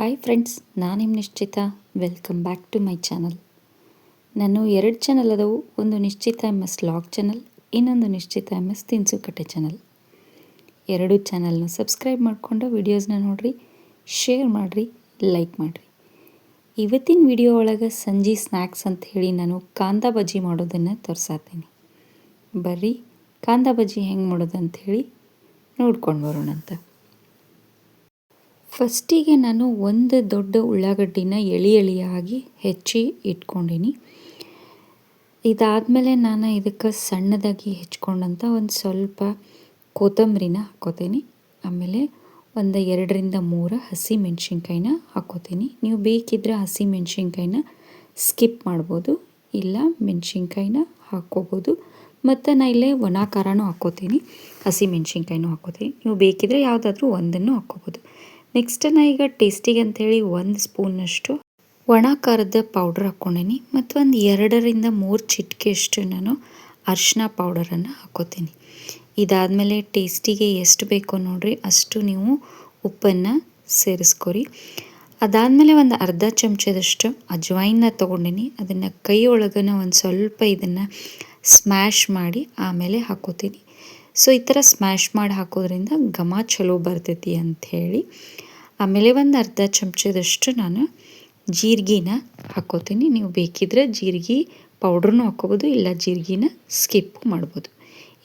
Hi friends ನಾನು ನಿಮ್ಮ Nishchita. Welcome back to my channel ನಾನು ಎರಡು ಚಾನಲ್ ಅದವು. ಒಂದು ನಿಶ್ಚಿತ ಎಂ ಎಸ್ ಲಾಗ್ ಚಾನಲ್ ಇನ್ನೊಂದು ನಿಶ್ಚಿತ ಎಂ ಎಸ್ ತಿನ್ಸುಕಟ್ಟೆ ಚಾನಲ್ ಎರಡು ಚಾನಲ್ನ ಸಬ್ಸ್ಕ್ರೈಬ್ ಮಾಡಿಕೊಂಡು ವೀಡಿಯೋಸ್ನ ನೋಡಿರಿ ಶೇರ್ ಮಾಡಿರಿ ಲೈಕ್ ಮಾಡಿರಿ. ಇವತ್ತಿನ ವಿಡಿಯೋ ಒಳಗೆ ಸಂಜೆ ಸ್ನ್ಯಾಕ್ಸ್ ಅಂತ ಹೇಳಿ ನಾನು ಕಾಂದಾ ಬಜ್ಜಿ ಮಾಡೋದನ್ನು ತೋರಿಸಾತೀನಿ. ಬರ್ರಿ, ಕಾಂದ ಬಜ್ಜಿ ಹೆಂಗೆ ಮಾಡೋದು ಹೇಳಿ ನೋಡ್ಕೊಂಡು ಬರೋಣಂತ. ಫಸ್ಟಿಗೆ ನಾನು ಒಂದು ದೊಡ್ಡ ಉಳ್ಳಾಗಡ್ಡಿನ ಎಳಿ ಎಳಿಯಾಗಿ ಹೆಚ್ಚಿ ಇಟ್ಕೊಂಡೀನಿ. ಇದಾದಮೇಲೆ ನಾನು ಇದಕ್ಕೆ ಸಣ್ಣದಾಗಿ ಹೆಚ್ಕೊಂಡಂಥ ಒಂದು ಸ್ವಲ್ಪ ಕೊತ್ತಂಬರಿನ ಹಾಕೋತೀನಿ ಆಮೇಲೆ ಒಂದು ಎರಡರಿಂದ ಮೂರು ಹಸಿ ಮೆಣಸಿನ್ಕಾಯಿನ ಹಾಕೋತೀನಿ ನೀವು ಬೇಕಿದ್ರೆ ಹಸಿ ಮೆಣಸಿನ್ಕಾಯಿನ ಸ್ಕಿಪ್ ಮಾಡ್ಬೋದು, ಇಲ್ಲ ಮೆಣಸಿನ್ಕಾಯಿನ ಹಾಕ್ಕೋಬೋದು. ಮತ್ತು ನಾನು ಇಲ್ಲೇ ಒಣ ಖಾರನೂ ಹಾಕ್ಕೋತೀನಿ, ಹಸಿ ಮೆಣಸಿನ್ಕಾಯಿನೂ ಹಾಕ್ಕೋತೀನಿ. ನೀವು ಬೇಕಿದ್ರೆ ಯಾವುದಾದ್ರೂ ಒಂದನ್ನು ಹಾಕ್ಕೋಬೋದು. ನೆಕ್ಸ್ಟ್ ನಾ ಈಗ ಟೇಸ್ಟಿಗೆ ಅಂಥೇಳಿ ಒಂದು ಸ್ಪೂನಷ್ಟು ಒಣ ಖಾರದ ಪೌಡ್ರ್ ಹಾಕ್ಕೊಂಡೀನಿ ಮತ್ತು ಒಂದು ಎರಡರಿಂದ ಮೂರು ಚಿಟಿಕೆಯಷ್ಟು ನಾನು ಅರಿಶಿನ ಪೌಡರನ್ನು ಹಾಕೋತೀನಿ. ಇದಾದಮೇಲೆ ಟೇಸ್ಟಿಗೆ ಎಷ್ಟು ಬೇಕೋ ನೋಡಿರಿ ಅಷ್ಟು ನೀವು ಉಪ್ಪನ್ನು ಸೇರಿಸ್ಕೊರಿ. ಅದಾದಮೇಲೆ ಒಂದು ಅರ್ಧ ಚಮಚದಷ್ಟು ಅಜ್ವಾಯಿನ ತೊಗೊಂಡಿನಿ. ಅದನ್ನು ಕೈ ಒಂದು ಸ್ವಲ್ಪ ಇದನ್ನು ಸ್ಮ್ಯಾಶ್ ಮಾಡಿ ಆಮೇಲೆ ಹಾಕೋತೀನಿ. ಸೊ ಈ ಥರ ಸ್ಮ್ಯಾಶ್ ಮಾಡಿ ಹಾಕೋದ್ರಿಂದ ಘಮ ಚಲೋ ಬರ್ತೈತಿ ಅಂಥೇಳಿ ಆಮೇಲೆ ಒಂದು ಅರ್ಧ ಚಮಚದಷ್ಟು ನಾನು ಜೀರಿಗೆನ ಹಾಕೋತೀನಿ. ನೀವು ಬೇಕಿದ್ರೆ ಜೀರಿಗೆ ಪೌಡ್ರನ್ನೂ ಹಾಕೋಬೋದು, ಇಲ್ಲ ಜೀರಿಗೆನ ಸ್ಕಿಪ್ ಮಾಡ್ಬೋದು.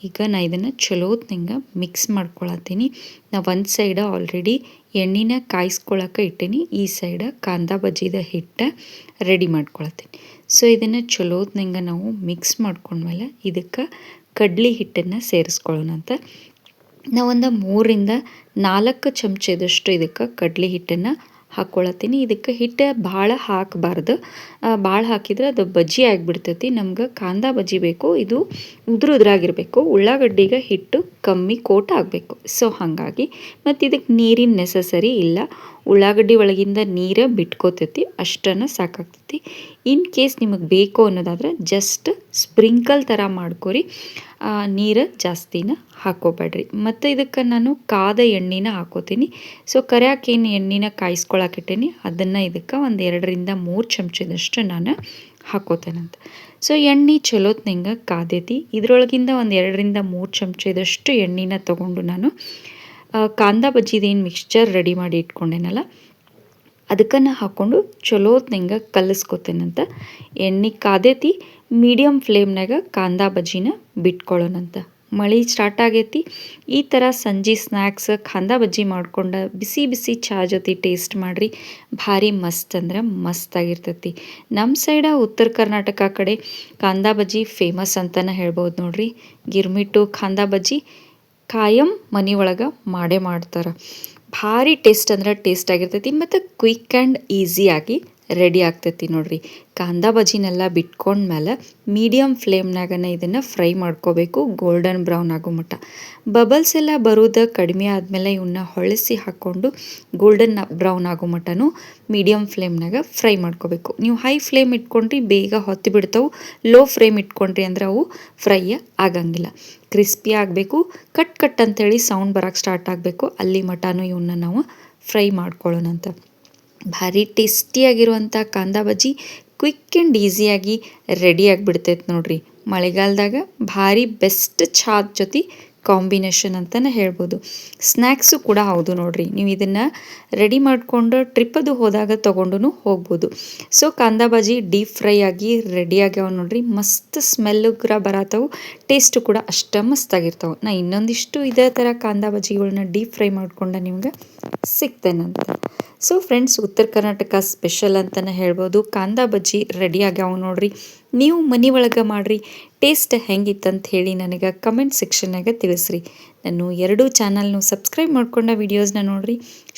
ಈಗ ನಾ ಇದನ್ನು ಚಲೋತ್ನಂಗೆ ಮಿಕ್ಸ್ ಮಾಡ್ಕೊಳತ್ತೀನಿ. ನಾ ಒಂದು ಸೈಡ ಆಲ್ರೆಡಿ ಎಣ್ಣೆನ ಕಾಯಿಸ್ಕೊಳಕ್ಕೆ ಇಟ್ಟೀನಿ. ಈ ಸೈಡ ಕಾಂದಾ ಬಜ್ಜಿದ ಹಿಟ್ಟು ರೆಡಿ ಮಾಡ್ಕೊಳತ್ತೀನಿ. ಸೊ ಇದನ್ನು ಚಲೋತ್ನಂಗೆ ನಾವು ಮಿಕ್ಸ್ ಮಾಡ್ಕೊಂಡ್ಮೇಲೆ ಇದಕ್ಕೆ ಕಡ್ಲಿ ಹಿಟ್ಟನ್ನು ಸೇರಿಸ್ಕೊಳ್ಳೋಣ ಅಂತ. ನಾವೊಂದು ಮೂರರಿಂದ ನಾಲ್ಕು ಚಮಚದಷ್ಟು ಇದಕ್ಕೆ ಕಡ್ಲಿ ಹಿಟ್ಟನ್ನು ಹಾಕ್ಕೊಳತ್ತೀನಿ ಇದಕ್ಕೆ ಹಿಟ್ಟು ಭಾಳ ಹಾಕಬಾರ್ದು. ಭಾಳ ಹಾಕಿದ್ರೆ ಅದು ಬಜ್ಜಿ ಆಗಿಬಿಡ್ತೈತಿ. ನಮ್ಗೆ ಕಾಂದ ಬಜ್ಜಿ ಬೇಕು, ಇದು ಉದುರು ಉದುರಾಗಿರಬೇಕು. ಉಳ್ಳಾಗಡ್ಡಿಗೆ ಹಿಟ್ಟು ಕಮ್ಮಿ ಕೋಟ್ ಆಗಬೇಕು. ಸೊ, ಹಾಗಾಗಿ ಮತ್ತು ಇದಕ್ಕೆ ನೀರಿನ ನೆಸಸರಿ ಇಲ್ಲ. ಉಳ್ಳಾಗಡ್ಡಿ ಒಳಗಿಂದ ನೀರು ಬಿಟ್ಕೋತೈತಿ, ಅಷ್ಟನ್ನು ಸಾಕಾಗ್ತೈತಿ. ಇನ್ ಕೇಸ್ ನಿಮಗೆ ಬೇಕು ಅನ್ನೋದಾದ್ರೆ ಜಸ್ಟ್ ಸ್ಪ್ರಿಂಕಲ್ ಥರ ಮಾಡ್ಕೊರಿ. ನೀರು ಜಾಸ್ತಿನ ಹಾಕೋಬೇಡ್ರಿ ಮತ್ತು ಇದಕ್ಕೆ ನಾನು ಕಾದ ಎಣ್ಣೆನ ಹಾಕೋತೀನಿ ಸೊ ಕರಿಯಾಕೇನು ಎಣ್ಣೆನ ಕಾಯಿಸ್ಕೊಳಕಿಟ್ಟೀನಿ ಅದನ್ನು ಇದಕ್ಕೆ ಒಂದು ಎರಡರಿಂದ ಮೂರು ಚಮಚದಷ್ಟು ನಾನು ಹಾಕೋತೇನಂತ ಸೊ ಎಣ್ಣೆ ಚಲೋತ್ನಂಗೆ ಕಾದೈತಿ. ಇದರೊಳಗಿಂದ ಒಂದು ಎರಡರಿಂದ ಮೂರು ಚಮಚದಷ್ಟು ಎಣ್ಣೆನ ತೊಗೊಂಡು ನಾನು ಕಾಂದಾ ಬಜ್ಜಿದೇನು ಮಿಕ್ಸ್ಚರ್ ರೆಡಿ ಮಾಡಿ ಇಟ್ಕೊಂಡೇನಲ್ಲ, ಅದಕ್ಕನ್ನು ಹಾಕ್ಕೊಂಡು ಚಲೋತ್ನಂಗೆ ಕಲಿಸ್ಕೊತೇನಂತ ಎಣ್ಣೆ ಕಾದೈತಿ. ಮೀಡಿಯಮ್ ಫ್ಲೇಮ್ನಾಗ ಕಾಂದಾ ಬಜ್ಜಿನ ಬಿಟ್ಕೊಳ್ಳೋಣಂತ. ಮಳೆ ಸ್ಟಾರ್ಟ್ ಆಗೈತಿ. ಈ ಥರ ಸಂಜೆ ಸ್ನ್ಯಾಕ್ಸ್ ಕಾಂದಾ ಬಜ್ಜಿ ಮಾಡ್ಕೊಂಡು ಬಿಸಿ ಬಿಸಿ ಚಹಾ ಜೊತೆ ಟೇಸ್ಟ್ ಮಾಡಿರಿ. ಭಾರಿ ಮಸ್ತ್ ಅಂದ್ರೆ ಮಸ್ತ್ ಆಗಿರ್ತೈತಿ. ನಮ್ಮ ಸೈಡ ಉತ್ತರ ಕರ್ನಾಟಕ ಕಡೆ ಕಾಂದಾ ಬಜ್ಜಿ ಫೇಮಸ್ ಅಂತಲೇ ಹೇಳ್ಬೋದು ನೋಡ್ರಿ. ಗಿರ್ಮಿಟ್ಟು, ಕಾಂದಾ ಬಜ್ಜಿ ಕಾಯಂ ಮನೆ ಒಳಗೆ ಮಾಡೇ ಮಾಡ್ತಾರೆ. ಭಾರಿ ಟೇಸ್ಟ್ ಅಂದ್ರೆ ಟೇಸ್ಟ್ ಆಗಿರ್ತೈತಿ. ಮತ್ತು ಕ್ವಿಕ್ ಆ್ಯಂಡ್ ಈಸಿಯಾಗಿ ರೆಡಿ ಆಗ್ತೈತಿ ನೋಡ್ರಿ. ಕಾಂದಾ ಬಜ್ಜಿನೆಲ್ಲ ಬಿಟ್ಕೊಂಡ್ಮೇಲೆ ಮೀಡಿಯಮ್ ಫ್ಲೇಮ್ನಾಗನೇ ಇದನ್ನು ಫ್ರೈ ಮಾಡ್ಕೋಬೇಕು, ಗೋಲ್ಡನ್ ಬ್ರೌನ್ ಆಗೋ ಮಟ್ಟ. ಬಬಲ್ಸ್ ಎಲ್ಲ ಬರೋದು ಕಡಿಮೆ ಆದಮೇಲೆ ಇವನ್ನ ಹೊಳಸಿ ಹಾಕ್ಕೊಂಡು ಗೋಲ್ಡನ್ ಬ್ರೌನ್ ಆಗೋ ಮಟ್ಟನೂ ಮೀಡಿಯಮ್ ಫ್ಲೇಮ್ನಾಗ ಫ್ರೈ ಮಾಡ್ಕೋಬೇಕು. ನೀವು ಹೈ ಫ್ಲೇಮ್ ಇಟ್ಕೊಂಡ್ರಿ ಬೇಗ ಹೊತ್ತಿ ಬಿಡ್ತಾವೆ, ಲೋ ಫ್ಲೇಮ್ ಇಟ್ಕೊಂಡ್ರಿ ಅಂದ್ರೆ ಅವು ಫ್ರೈ ಆಗಂಗಿಲ್ಲ. ಕ್ರಿಸ್ಪಿ ಆಗಬೇಕು, ಕಟ್ ಕಟ್ ಅಂತೇಳಿ ಸೌಂಡ್ ಬರೋಕ್ಕೆ ಸ್ಟಾರ್ಟ್ ಆಗಬೇಕು. ಅಲ್ಲಿ ಮಟನೂ ಇವನ್ನ ನಾವು ಫ್ರೈ ಮಾಡ್ಕೊಳ್ಳೋಣಂತ. ಭಾರಿ ಟೇಸ್ಟಿಯಾಗಿರುವಂಥ ಕಾಂದಾ ಬಜ್ಜಿ ಕ್ವಿಕ್ ಆ್ಯಂಡ್ ಈಸಿಯಾಗಿ ರೆಡಿ ಆಗಿಬಿಡ್ತೈತೆ ನೋಡ್ರಿ. ಮಳೆಗಾಲದಾಗ ಭಾರಿ ಬೆಸ್ಟ್ ಚಾದ ಜೊತೆ ಕಾಂಬಿನೇಷನ್ ಅಂತಲೇ ಹೇಳ್ಬೋದು. ಸ್ನ್ಯಾಕ್ಸು ಕೂಡ ಹೌದು ನೋಡ್ರಿ. ನೀವು ಇದನ್ನು ರೆಡಿ ಮಾಡಿಕೊಂಡು ಟ್ರಿಪ್ಪದು ಹೋದಾಗ ತೊಗೊಂಡು ಹೋಗ್ಬೋದು. So, kanda bhaji deep fry ಆಗಿ ರೆಡಿ ಆಗ್ಯಾವ ನೋಡ್ರಿ. ಮಸ್ತ್ ಸ್ಮೆಲ್ ಕೂಡ ಬರತ್ತವು ಟೇಸ್ಟು ಕೂಡ ಅಷ್ಟ ಮಸ್ತಾಗಿರ್ತಾವೆ ನಾ ಇನ್ನೊಂದಿಷ್ಟು ಇದೇ ಥರ ಕಾಂದಾ ಬಜ್ಜಿಗಳನ್ನ ಡೀಪ್ ಫ್ರೈ ಮಾಡ್ಕೊಂಡು ನಿಮ್ಗೆ ಸಿಗ್ತೇನಂತ. ಸೊ ಫ್ರೆಂಡ್ಸ್ ಉತ್ತರ ಕರ್ನಾಟಕ ಸ್ಪೆಷಲ್ ಅಂತಲೇ ಹೇಳ್ಬೋದು. ಕಾಂದಾ ಬಜ್ಜಿ ರೆಡಿ ಆಗ್ಯಾವ ನೋಡ್ರಿ. ನೀವು ಮನೆ ಒಳಗೆ ಮಾಡಿರಿ. ಟೇಸ್ಟ್ ಹೆಂಗಿತ್ತಂತ ಹೇಳಿ ನನಗೆ ಕಮೆಂಟ್ ಸೆಕ್ಷನ್ನಾಗ ತಿಳಿಸ್ರಿ. ನಾನು ಎರಡೂ ಚಾನಲ್ನು ಸಬ್ಸ್ಕ್ರೈಬ್ ಮಾಡ್ಕೊಂಡ ವೀಡಿಯೋಸ್ನ ನೋಡಿರಿ.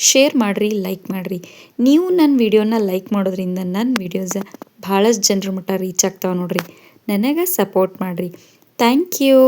ಶೇರ್ ಮಾಡಿರಿ ಲೈಕ್ ಮಾಡಿರಿ. ನೀವು ನನ್ನ ವೀಡಿಯೋನ ಲೈಕ್ ಮಾಡೋದ್ರಿಂದ ನನ್ನ ವೀಡಿಯೋಸ್ ಭಾಳಷ್ಟು ಜನರ ಮಟ್ಟ ರೀಚ್ ಆಗ್ತಾವೆ ನೋಡಿರಿ. ನನಗೆ ಸಪೋರ್ಟ್ ಮಾಡಿರಿ. Thank you